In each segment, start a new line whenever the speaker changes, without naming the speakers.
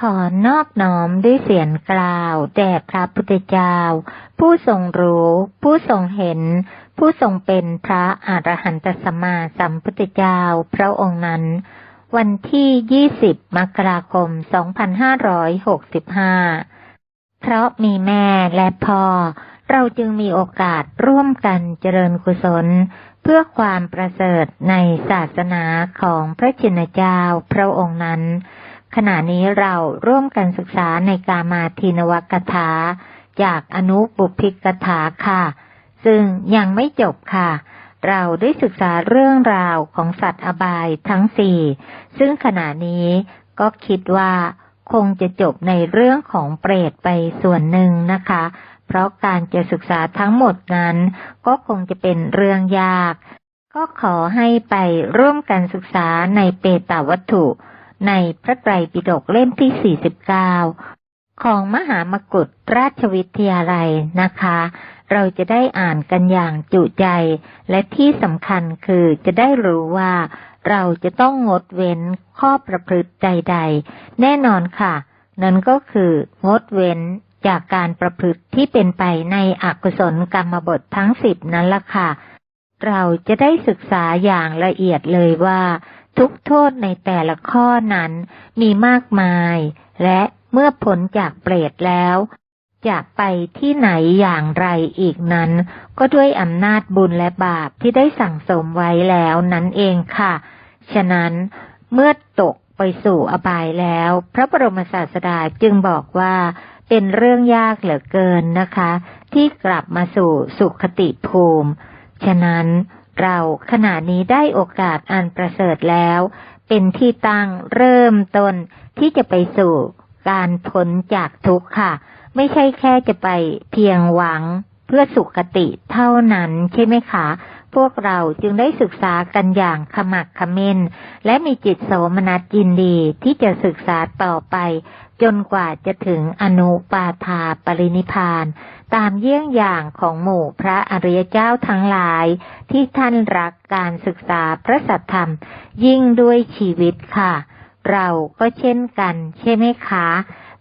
ขอนอบน้อมด้วยเสียงกล่าวแด่พระพุทธเจ้า ผู้ทรงรู้ ผู้ทรงเห็น ผู้ทรงเป็นพระอรหันตสัมมาสัมพุทธเจ้าพระองค์นั้น วันที่ 20 มกราคม 2565 เพราะมีแม่และพ่อ เราจึงมีโอกาสร่วมกันเจริญกุศล เพื่อความประเสริฐในศาสนาของพระชินเจ้าพระองค์นั้น ขณะนี้เราร่วมกันศึกษาในกามาทินวกถา จากอนุปุพิกถาค่ะ ซึ่งยังไม่จบค่ะ เราได้ศึกษาเรื่องราวของสัตว์อบายทั้งสี่ ซึ่งขณะนี้ก็คิดว่าคงจะจบในเรื่องของเปรตไปส่วนหนึ่งนะคะ เพราะการจะศึกษาทั้งหมดนั้น ก็คงจะเป็นเรื่องยาก ก็ขอให้ไปร่วมกันศึกษาในเปตาวัตถุ ในพระไตรปิฎกเล่มที่ 49 ของมหามกุฏราชวิทยาลัยนะคะ เราจะได้อ่านกันอย่างจุใจ และที่สำคัญคือจะได้รู้ว่าเราจะต้องงดเว้นข้อประพฤติใด ๆ แน่นอนค่ะ นั่นก็คืองดเว้นจากการประพฤติที่เป็นไปในอกุศลกรรมบททั้งสิบนั้นละค่ะ เราจะได้ศึกษาอย่างละเอียดเลยว่า ทุกโทษในแต่ละข้อนั้นมีมากมาย และเมื่อผลจากเปรตแล้ว จะไปที่ไหนอย่างไรอีกนั้น ก็ด้วยอำนาจบุญและบาปที่ได้สั่งสมไว้แล้วนั้นเองค่ะ ฉะนั้นเมื่อตกไปสู่อบายแล้ว พระบรมศาสดาจึงบอกว่าเป็นเรื่องยากเหลือเกินนะคะ ที่กลับมาสู่สุขติภูมิ ฉะนั้น เราขณะนี้ได้โอกาสอันประเสริฐแล้ว เป็นที่ตั้งเริ่มต้นที่จะไปสู่การพ้นจากทุกข์ค่ะ ไม่ใช่แค่จะไปเพียงหวังเพื่อสุขติเท่านั้นใช่ไหมคะ พวกเราจึงได้ศึกษากันอย่างขมักขม้น และมีจิตโสมนัสยินดีที่จะศึกษาต่อไป จนกว่าจะถึงอนุปาทาปรินิพพาน ตามเยี่ยงอย่างของหมู่พระอริยเจ้าทั้งหลาย ที่ท่านรักการศึกษาพระสัทธรรม ยิ่งด้วยชีวิตค่ะ เราก็เช่นกัน ใช่ไหมคะ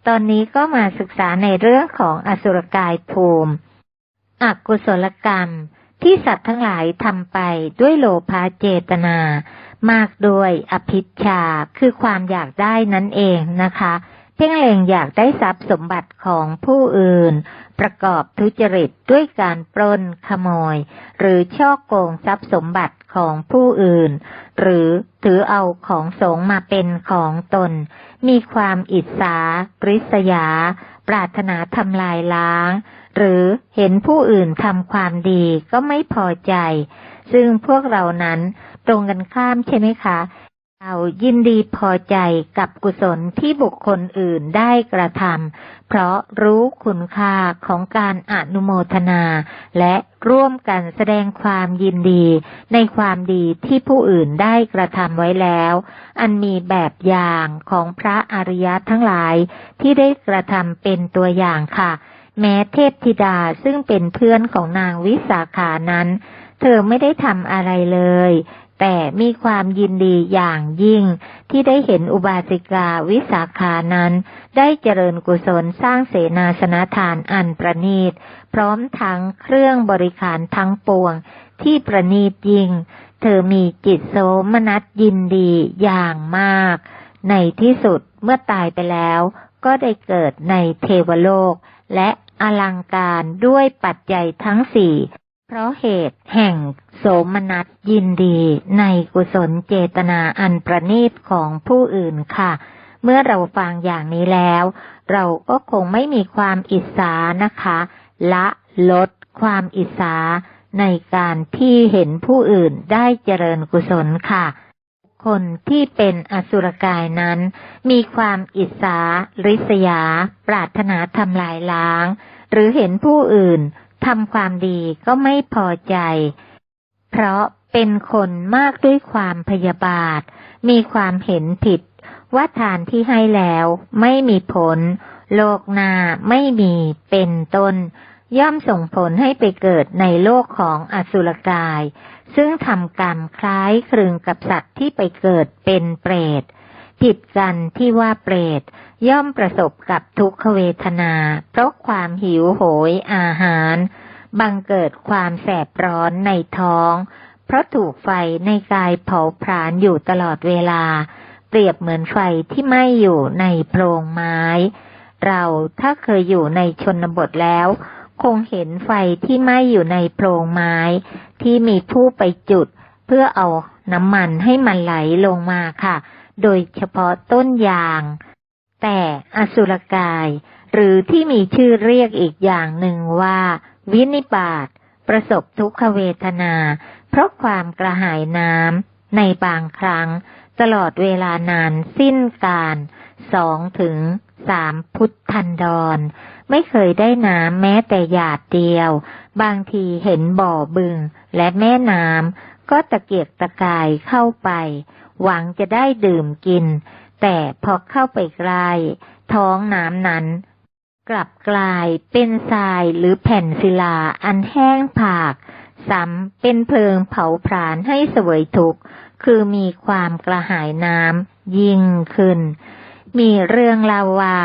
ตอนนี้ก็มาศึกษาในเรื่องของอสุรกายภูมิ อกุศลกรรม ที่สัตว์ทั้งหลายทำไปด้วยโลภะเจตนา มากด้วยอภิชาคือความอยากได้นั่นเองนะคะ เพ่งเล็งอยากได้ทรัพย์สมบัติของผู้อื่น ประกอบทุจริตด้วยการปล้นขโมย หรือช่อโกงทรัพย์สมบัติของผู้อื่น หรือถือเอาของสงมาเป็นของตน มีความอิจฉาริษยา ปรารถนาทำลายล้าง หรือเห็นผู้อื่นทำความดีก็ไม่พอใจ ซึ่งพวกเรานั้นตรงกันข้ามใช่ไหมคะ เรายินดีพอใจกับกุศลที่บุคคลอื่นได้กระทำเพราะรู้คุณค่าของการอนุโมทนา และร่วมกันแสดงความยินดีในความดีที่ผู้อื่นได้กระทำไว้แล้ว อันมีแบบอย่างของพระอริยะทั้งหลายที่ได้กระทำเป็นตัวอย่างค่ะ แม้เทพธิดาซึ่งเป็นเพื่อนของนางวิสาขานั้น เธอไม่ได้ทำอะไรเลย แต่มีความยินดีอย่างยิ่ง ที่ได้เห็นอุบาสิกาวิสาขานั้น ได้เจริญกุศลสร้างเสนาสนะทานอันประณีต พร้อมทั้งเครื่องบริการทั้งปวง ที่ประณีตยิ่ง เธอมีจิตโสมนัสยินดีอย่างมาก ในที่สุดเมื่อตายไปแล้ว ก็ได้เกิดในเทวโลก และอลังการด้วยปัจจัยทั้งสี่ เพราะเหตุแห่งโสมนัสยินดีในกุศลเจตนาอันประณีตของผู้อื่นค่ะ เมื่อเราฟังอย่างนี้แล้ว เราก็คงไม่มีความอิจฉานะคะ ละลดความอิจฉาในการที่เห็นผู้อื่นได้เจริญกุศลค่ะ คนที่เป็นอสุรกายนั้น มีความอิจฉาริษยา ปรารถนาทำลายล้าง หรือเห็นผู้อื่นทำความดีก็ไม่พอใจ เพราะเป็นคนมากด้วยความพยาบาท มีความเห็นผิด ว่าทานที่ให้แล้วไม่มีผล โลกนาไม่มีเป็นต้น ย่อมส่งผลให้ไปเกิดในโลกของอสุรกาย ซึ่งทำกรรมคล้ายคลึงกับสัตว์ที่ไปเกิดเป็นเปรตผิดกันที่ว่าเปรตย่อมประสบกับทุกขเวทนา เพราะความหิวโหยอาหาร บังเกิดความแสบร้อนในท้อง เพราะถูกไฟในกายเผาผลาญอยู่ตลอดเวลา เปรียบเหมือนไฟที่ไหม้อยู่ในโพรงไม้ เราถ้าเคยอยู่ในชนบทแล้ว คงเห็นไฟที่ไหม้อยู่ในโพรงไม้ ที่มีผู้ไปจุด เพื่อเอาน้ำมันให้มันไหลลงมาค่ะ โดยเฉพาะต้นยาง แต่อสุรกาย หรือที่มีชื่อเรียกอีกอย่างหนึ่งว่า วินิบาตประสบทุกขเวทนา เพราะความกระหายน้ำในบางครั้ง ตลอดเวลานานสิ้นการสองถึงสามพุทธันดร ไม่เคยได้น้ำแม้แต่หยาดเดียว บางทีเห็นบ่อบึงและแม่น้ำก็ตะเกียกตะกายเข้าไป หวังจะได้ดื่มกิน แต่พอเข้าไปใกล้ท้องน้ำนั้น กลับกลายเป็นทรายหรือแผ่นศิลาอันแห้งผากซ้ำเป็นเพลิงเผาผลาญให้เสวยทุกข์คือมีความกระหายน้ำยิ่งขึ้น มีเรื่องเล่าว่า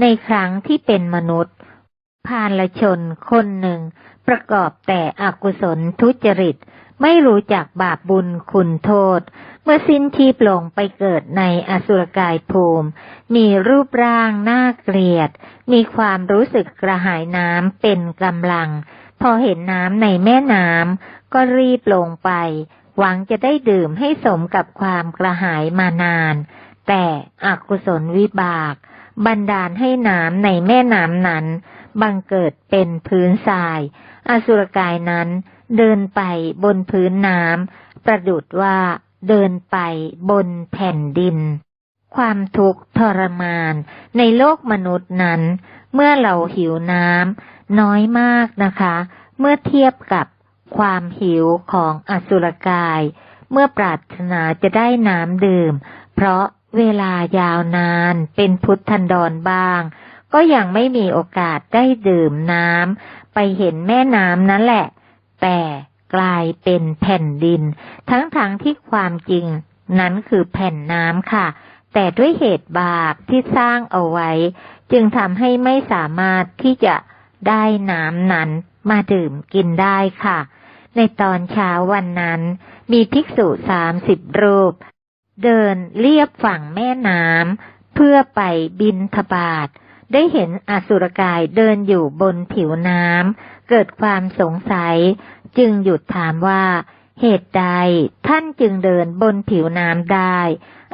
ในครั้งที่เป็นมนุษย์พานละชนคนหนึ่ง ประกอบแต่อกุศลทุจริต ไม่รู้จักบาปบุญคุณโทษ เมื่อสิ้นชีพลงไปเกิดในอสุรกายภูมิ มีรูปร่างน่าเกลียด มีความรู้สึกกระหายน้ำเป็นกำลัง พอเห็นน้ำในแม่น้ำก็รีบลงไป หวังจะได้ดื่มให้สมกับความกระหายมานาน แต่อกุศลวิบาก บันดาลให้น้ำในแม่น้ำนั้น บังเกิดเป็นพื้นทราย อสุรกายนั้น เดินไปบนพื้นน้ำประดุดว่าเดินไปบนแผ่นดิน ความทุกข์ทรมานในโลกมนุษย์นั้น เมื่อเราหิวน้ำน้อยมากนะคะ เมื่อเทียบกับความหิวของอสุรกาย เมื่อปรารถนาจะได้น้ำดื่ม เพราะ เวลายาวนานเป็นพุทธันดรบ้าง ก็ยังไม่มีโอกาสได้ดื่มน้ำไปเห็นแม่น้ำนั่นแหละ แต่กลายเป็นแผ่นดิน ทั้งๆทที่ความจริง นั้นคือแผ่นน้ำค่ะ แต่ด้วยเหตุบาปที่สร้างเอาไว้ จึงทำให้ไม่สามารถที่จะได้น้ำนั้นมาดื่มกินได้ค่ะ ในตอนเช้าวันนั้น มีภิกษุสามสิบรูป เดินเลียบฝั่งแม่น้ำเพื่อไปบินทบาท ได้เห็นอสุรกายเดินอยู่บนผิวน้ำเกิดความสงสัย จึงหยุดถามว่า เหตุใดท่านจึงเดินบนผิวน้ำได้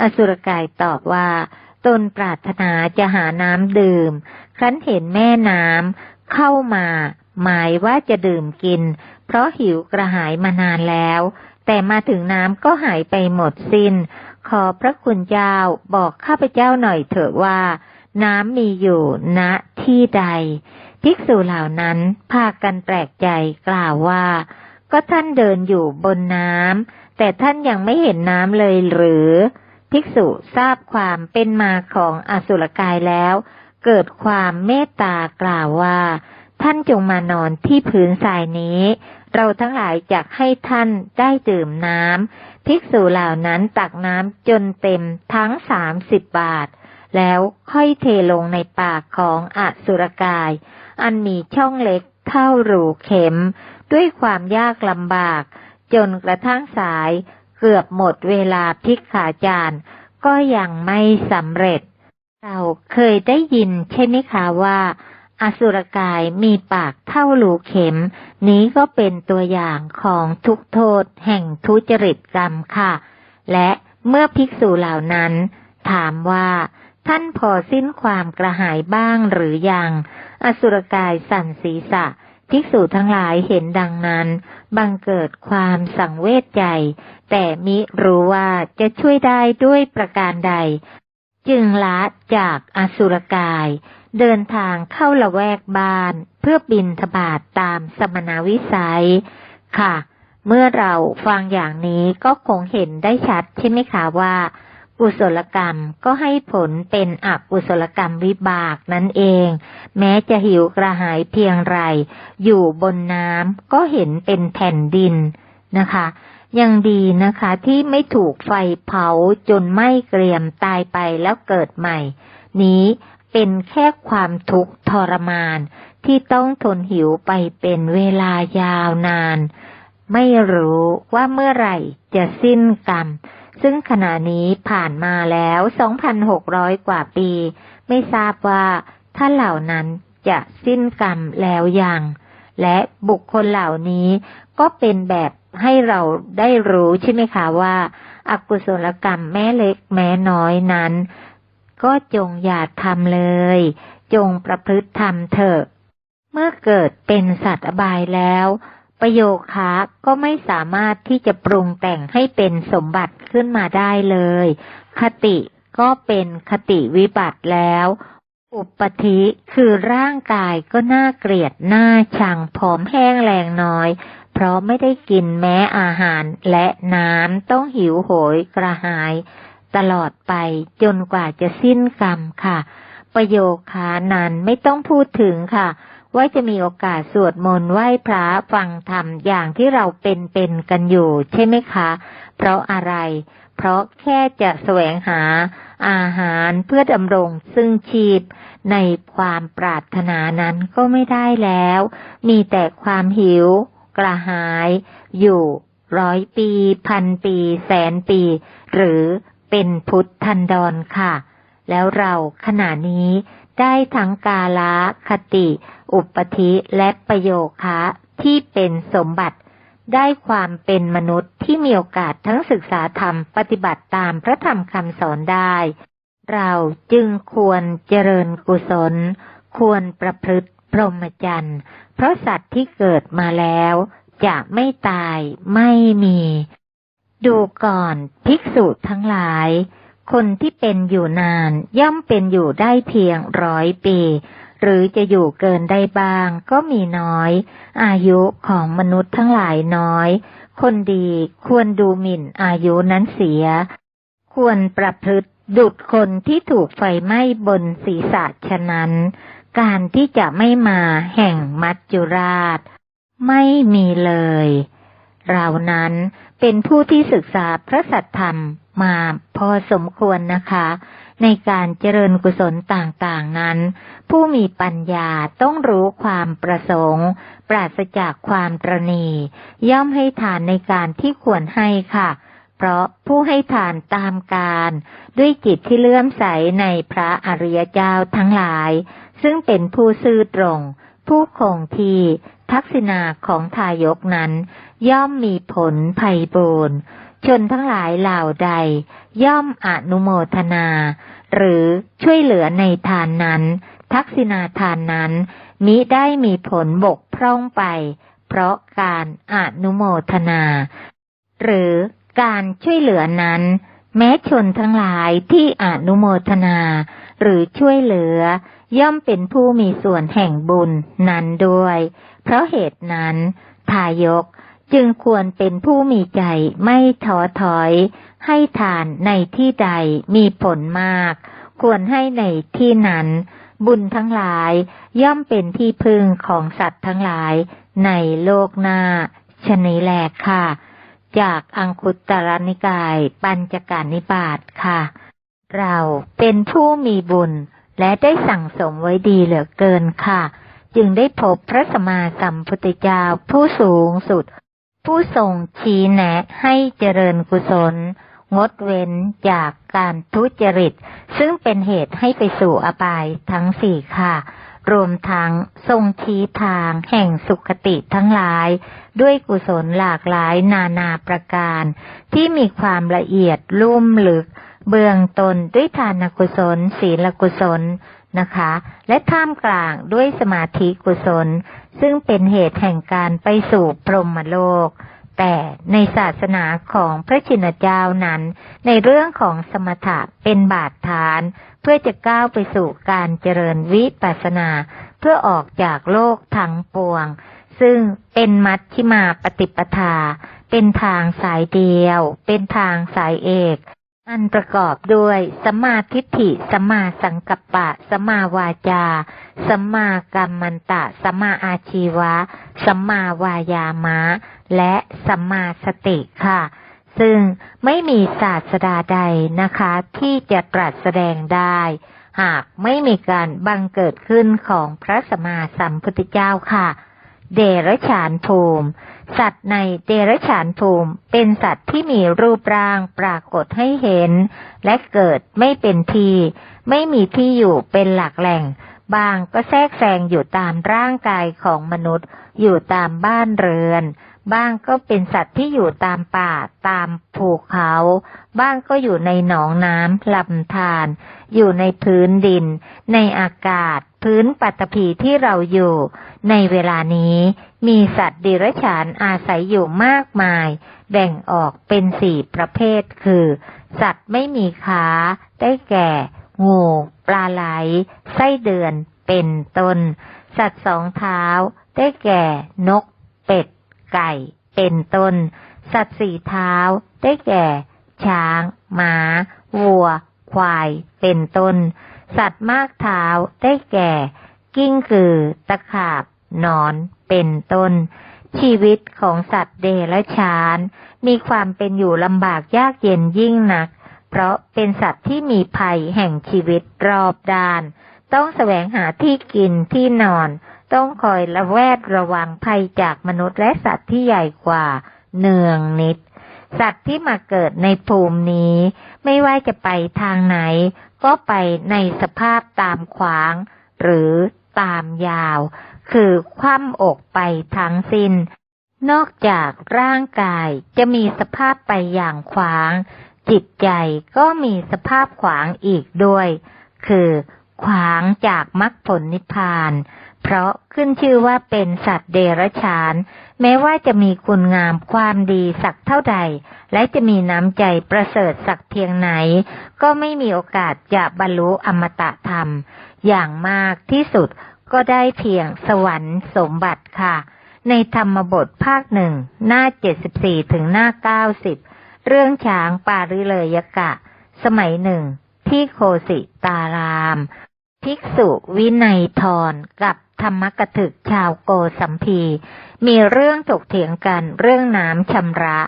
อสุรกายตอบว่าตนปรารถนาจะหาน้ำดื่ม ครั้นเห็นแม่น้ำเข้ามา หมายว่าจะดื่มกิน เพราะหิวกระหายมานานแล้ว แต่มาถึงน้ำก็หายไปหมดสิน้น ขอพระคุณเจ้าบอกข้าพเจ้าหน่อยเถอะว่า น้ำมีอยู่ณที่ใด ภิกษุเหล่านั้นพากันแปลกใจกล่าวว่า ก็ท่านเดินอยู่บนน้ำแต่ท่านยังไม่เห็นน้ำเลยหรือ ภิกษุทราบความเป็นมาของอสุรกายแล้ว เกิดความเมตตากล่าวว่า ท่านจงมานอนที่พื้นทรายนี้ เราทั้งหลายจะให้ท่านได้ดื่มน้ำภิกษุเหล่านั้นตักน้ำจนเต็มทั้งสามสิบบาท แล้วค่อยเทลงในปากของอสุรกาย อันมีช่องเล็กเท่ารูเข็ม ด้วยความยากลำบาก จนกระทั่งสายเกือบหมดเวลาพิกขาจารย์ก็ยังไม่สำเร็จ เราเคยได้ยินใช่ไหมคะว่า อสุรกายมีปากเท่ารูเข็ม นี้ก็เป็นตัวอย่างของทุกโทษแห่งทุจริตกรรมค่ะ และเมื่อภิกษุเหล่านั้น ถามว่าท่านพอสิ้นความกระหายบ้างหรือยัง อสุรกายสั่นศีรษะ ภิกษุทั้งหลายเห็นดังนั้น บังเกิดความสังเวชใจ แต่มิรู้ว่าจะช่วยได้ด้วยประการใด จึงละจากอสุรกาย เดินทางเข้าละแวกบ้าน เพื่อบินทบาทตามสมณวิสัย ค่ะ เมื่อเราฟังอย่างนี้ก็คงเห็นได้ชัดใช่ไหมคะว่ากุศลกรรมก็ให้ผลเป็นอกุศลกรรมวิบากนั่นเอง แม้จะหิวกระหายเพียงไร อยู่บนน้ำก็เห็นเป็นแผ่นดินนะคะ ยังดีนะคะที่ไม่ถูกไฟเผาจนไหม้เกรียมตายไปแล้วเกิดใหม่ นี้ เป็นแค่ความทุกข์ทรมานที่ต้องทนหิวไปเป็นเวลายาวนาน ไม่รู้ว่าเมื่อไหร่จะสิ้นกรรม ซึ่งขณะนี้ผ่านมาแล้ว 2,600 กว่าปี ไม่ทราบว่าท่านเหล่านั้นจะสิ้นกรรมแล้วยัง และบุคคลเหล่านี้ก็เป็นแบบให้เราได้รู้ใช่ไหมคะว่าอากุศลกรรมแม้เล็กแม้น้อยนั้น ก็จงอย่าทำเลย จงประพฤติธรรมเถอะ เมื่อเกิดเป็นสัตว์อบายแล้ว ประโยคะก็ไม่สามารถที่จะปรุงแต่งให้เป็นสมบัติขึ้นมาได้เลย คติก็เป็นคติวิบัติแล้ว อุปธิคือร่างกายก็น่าเกลียดหน่าชังผอมแห้งแรงน้อย เพราะไม่ได้กินแม้อาหารและน้ำต้องหิวโหยกระหาย ตลอดไปจนกว่าจะสิ้นกรรมค่ะ ประโยคานั้นไม่ต้องพูดถึงค่ะ ว่าจะมีโอกาสสวดมนต์ไหว้พระฟังธรรมอย่างที่เราเป็นเป็นกันอยู่ใช่ไหมคะ เพราะอะไร เพราะแค่จะแสวงหาอาหารเพื่อดำรงซึ่งชีพในความปรารถนานั้นก็ไม่ได้แล้ว มีแต่ความหิว กระหาย อยู่ร้อยปี พันปี แสนปี หรือ เป็นพุทธันดรค่ะ แล้วเราขณะนี้ได้ทั้งกาละคติ อุปธิและประโยคะที่เป็นสมบัติ ได้ความเป็นมนุษย์ที่มีโอกาสทั้งศึกษาธรรมปฏิบัติตามพระธรรมคำสอนได้ เราจึงควรเจริญกุศล ควรประพฤติพรหมจรรย์เพราะสัตว์ที่เกิดมาแล้ว จะไม่ตายไม่มี ดูก่อนภิกษุทั้งหลาย คนที่เป็นอยู่นานย่อมเป็นอยู่ได้เพียงร้อยปี หรือจะอยู่เกินได้บ้างก็มีน้อย อายุของมนุษย์ทั้งหลายน้อย คนดีควรดูหมิ่นอายุนั้นเสีย ควรประพฤติดุดคนที่ถูกไฟไหม้บนศีรษะฉะนั้น การที่จะไม่มาแห่งมัจจุราช ไม่มีเลย เรานั้นเป็นผู้ที่ศึกษาพระสัทธรรมมาพอสมควรนะคะ ในการเจริญกุศลต่างๆนั้น ผู้มีปัญญาต้องรู้ความประสงค์ ปราศจากความตรณีย่อมให้ทานในการที่ควรให้ค่ะ เพราะผู้ให้ทานตามการ ด้วยจิตที่เลื่อมใสในพระอริยเจ้าทั้งหลาย ซึ่งเป็นผู้ซื่อตรง ผู้คงที่ทักษิณาของทายกนั้น ย่อมมีผลไพ่บูรณ์ชนทั้งหลายเหล่าใด ย่อมอนุโมทนา หรือช่วยเหลือในทานนั้น ทักษิณาทานนั้น มิได้มีผลบกพร่องไป เพราะการอนุโมทนา หรือการช่วยเหลือนั้น แม้ชนทั้งหลายที่อนุโมทนา หรือช่วยเหลือย่อมเป็นผู้มีส่วนแห่งบุญนั้นด้วย เพราะเหตุนั้น ทายก จึงควรเป็นผู้มีใจไม่ท้อถอย ให้ทานในที่ใดมีผลมาก ควรให้ในที่นั้น บุญทั้งหลายย่อมเป็นที่พึ่งของสัตว์ทั้งหลายในโลกหน้าชนิแลกค่ะ จากอังคุตรนิกายปัญจการนิบาตค่ะ เราเป็นผู้มีบุญและได้สั่งสมไว้ดีเหลือเกินค่ะ จึงได้พบพระสมมาสัมพุทธเจ้าผู้สูงสุด ผู้ทรงชี้แนะให้เจริญกุศล งดเว้นจากการทุจริต ซึ่งเป็นเหตุให้ไปสู่อบายทั้งสี่ค่ะ รวมทั้งทรงชี้ทางแห่งสุขติทั้งหลาย ด้วยกุศลหลากหลายนานาประการ ที่มีความละเอียดลุ่มลึก เบื้องตนด้วยทานกุศล ศีลกุศลนะคะ และท่ามกลางด้วยสมาธิกุศล ซึ่งเป็นเหตุแห่งการไปสู่พรหมโลก แต่ในศาสนาของพระชินเจ้านั้น ในเรื่องของสมถะเป็นบาดฐาน เพื่อจะก้าวไปสู่การเจริญวิปัสสนา เพื่อออกจากโลกทั้งปวง ซึ่งเป็นมัชชิมาปฏิปทา เป็นทางสายเดียว เป็นทางสายเอก อันประกอบด้วยสมมาทิฏฐิสมมาสังกัปปะสมมาวาจาสมมากรรมันตะสมมาอาชีวะสมมาวายามะ และสมมาสติค่ะ ซึ่งไม่มีศาสดาใดนะคะ ที่จะตรัสแสดงได้ หากไม่มีการบังเกิดขึ้นของพระสัมมาสัมพุทธเจ้าค่ะ เดรฉานภูมิ สัตว์ในเดรฉานภูมิ เป็นสัตว์ที่มีรูปร่างปรากฏให้เห็น และเกิดไม่เป็นทีไม่มีที่อยู่เป็นหลักแหล่ง บางก็แทรกแซงอยู่ตามร่างกายของมนุษย์ อยู่ตามบ้านเรือน บ้างก็เป็นสัตว์ที่อยู่ตามป่าตามภูเขา บ้างก็อยู่ในหนองน้ำลำธารอยู่ในพื้นดิน ในอากาศ พื้นปัตภีที่เราอยู่ ในเวลานี้มีสัตว์ดิรัจฉานอาศัยอยู่มากมาย แบ่งออกเป็นสี่ประเภทคือ สัตว์ไม่มีขาได้แก่ งู ปลาไหล ไส้เดือน เป็นต้น สัตว์สองเท้า ได้แก่ นก เป็ด ไก่ เป็นต้น สัตว์สี่เท้า ได้แก่ ช้าง หมา วัว ควาย เป็นต้น สัตว์มากเท้าได้แก่ กิ้งกือ ตะขาบนอน เป็นต้น ชีวิตของสัตว์เดรัจฉาน มีความเป็นอยู่ลำบากยากเย็นยิ่งนัก เพราะเป็นสัตว์ที่มีภัยแห่งชีวิตรอบด้าน ต้องแสวงหาที่กินที่นอน ต้องคอยระแวดระวังภัยจากมนุษย์และสัตว์ที่ใหญ่กว่า เนืองนิด สัตว์ที่มาเกิดในภูมินี้ ไม่ว่าจะไปทางไหน ก็ไปในสภาพตามขวาง หรือตามยาว คือคว่ำอกไปทั้งสิน้น นอกจากร่างกายจะมีสภาพไปอย่างขวาง จิตใจก็มีสภาพขวางอีกด้วย คือขวางจากมรรคผลนิพพาน เพราะขึ้นชื่อว่าเป็นสัตว์เดรัจฉาน แม้ว่าจะมีคุณงามความดีสักเท่าใด และจะมีน้ำใจประเสริฐสักเพียงไหน ก็ไม่มีโอกาสจะบรรลุอมตะธรรม อย่างมากที่สุดก็ได้เพียงสวรรค์สมบัติค่ะ ในธรรมบทภาคหนึ่งหน้าเจ็ดสิบสี่ถึงหน้าเก้าสิบเรื่องช้างปาริเลยยกะ สมัยหนึ่ง ที่โคสิตาราม ภิกษุวินัยทรกับ ธรรมกถึกชาวโกสัมพี มีเรื่องถกเถียงกันเรื่องน้ำชำระ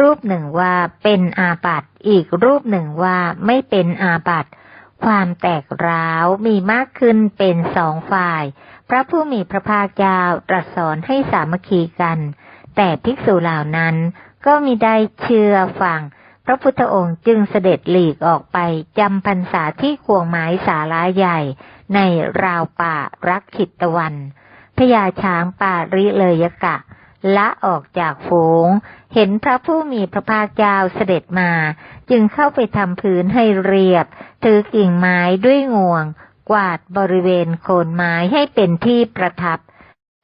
รูปหนึ่งว่าเป็นอาบัตอีกรูปหนึ่งว่าไม่เป็นอาบัตความแตกร้าวมีมากขึ้นเป็นสองฝ่าย พระผู้มีพระภาคเจ้าตรัสสอนให้สามัคคีกัน แต่ภิกษุเหล่านั้นก็มีได้เชื่อฟัง พระพุทธองค์จึงเสด็จหลีกออกไปจำพรรษาที่ควงไม้สาลาใหญ่ ในราวป่ารักขิตตะวันพญาช้างป่าริเลยยกะ ละออกจากฝูง เห็นพระผู้มีพระภาคเจ้าเสด็จมา จึงเข้าไปทำพื้นให้เรียบ ถือกิ่งไม้ด้วยงวง กวาดบริเวณโคนไม้ให้เป็นที่ประทับ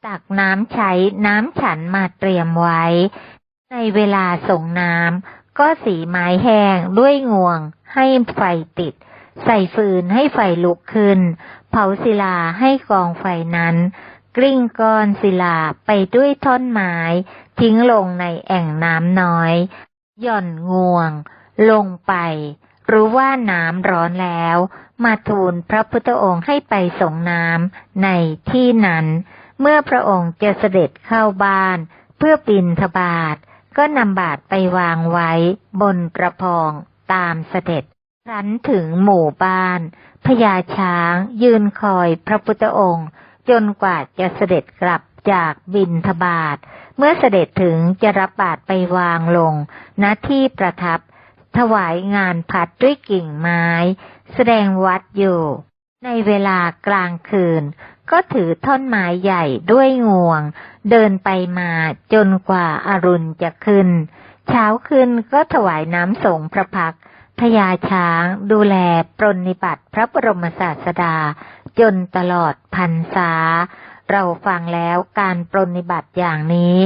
ตักน้ำใช้น้ำฉันมาเตรียมไว้ ในเวลาส่งน้ำก็สีไม้แห้งด้วยงวงให้ไฟติด ใส่ฟืนให้ไฟลุกขึ้น เผาศิลาให้กองไฟนั้น กลิ้งก้อนศิลาไปด้วยท่อนไม้ทิ้งลงในแอ่งน้ำน้อย หย่อนงวง ลงไป รู้ว่าน้ำร้อนแล้ว มาทูลพระพุทธองค์ให้ไปส่งน้ำในที่นั้น เมื่อพระองค์จะเสด็จเข้าบ้าน เพื่อปินทบาทก็นำบาทไปวางไว้บนกระพองตามเสด็จ ครั้นถึงหมู่บ้านพญาช้างยืนคอยพระพุทธองค์ จนกว่าจะเสด็จกลับจากบินทบาท เมื่อเสด็จถึงจะรับบาทไปวางลงณที่ประทับ ถวายงานผัดด้วยกิ่งไม้ แสดงวัดอยู่ ในเวลากลางคืน ก็ถือท่อนไม้ใหญ่ด้วยงวง เดินไปมาจนกว่าอารุณจะขึ้น เช้าขึ้นก็ถวายน้ำสงพระพักตร์ พญาช้างดูแลปรนนิบัติพระบรมศาสดา จนตลอดพรรษา เราฟังแล้วการปรนนิบัติอย่างนี้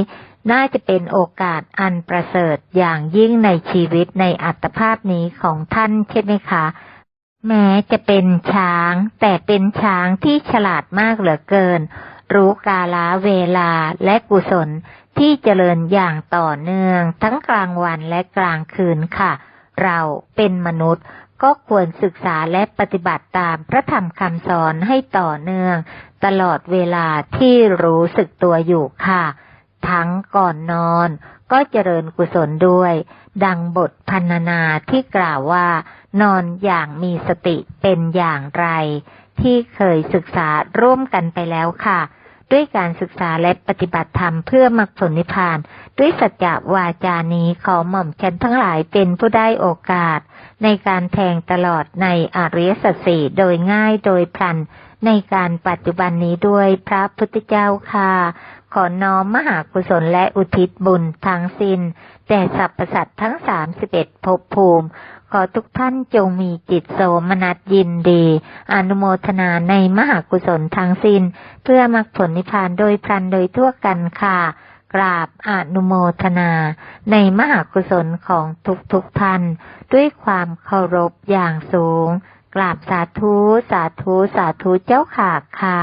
น่าจะเป็นโอกาสอันประเสริฐอย่างยิ่งในชีวิตในอัตภาพนี้ของท่านใช่ไหมคะ แม้จะเป็นช้าง แต่เป็นช้างที่ฉลาดมากเหลือเกิน รู้กาลเวลาและกุศลที่เจริญอย่างต่อเนื่องทั้งกลางวันและกลางคืนค่ะ เราเป็นมนุษย์ ก็ควรศึกษาและปฏิบัติตามพระธรรมคำสอนให้ต่อเนื่อง ตลอดเวลาที่รู้สึกตัวอยู่ค่ะ ทั้งก่อนนอน ก็เจริญกุศลด้วย ดังบทพันนาที่กล่าวว่า นอนอย่างมีสติเป็นอย่างไร ที่เคยศึกษาร่วมกันไปแล้วค่ะ ด้วยการศึกษาและปฏิบัติธรรมเพื่อมรรคผลนิพพาน ด้วยสัจจะวาจานี้ขอหม่อมฉันทั้งหลายเป็นผู้ได้โอกาส ในการแทงตลอดในอริยสัจสี่โดยง่ายโดยพลัน ในการปัจจุบันนี้ด้วยพระพุทธเจ้าค่ะขอน้อมมหากุศลและอุทิศบุญทั้งสิน้นแต่สรรพสัตว์ทั้งสามสิบเอ็ดภพภูมิ ขอทุกท่านจงมีจิตโสมนัสยินดี อนุโมทนาในมหากุศลทั้งสิน้น เพื่อมรรคผลนิพพานโดยพลันโดยทั่วกันค่ะ กราบอนุโมทนา ในมหากุศลของทุกทุกๆท่านด้วยความเคารพอย่างสูง กราบสาธุ สาธุ สาธุเจ้าค่ะค่ะ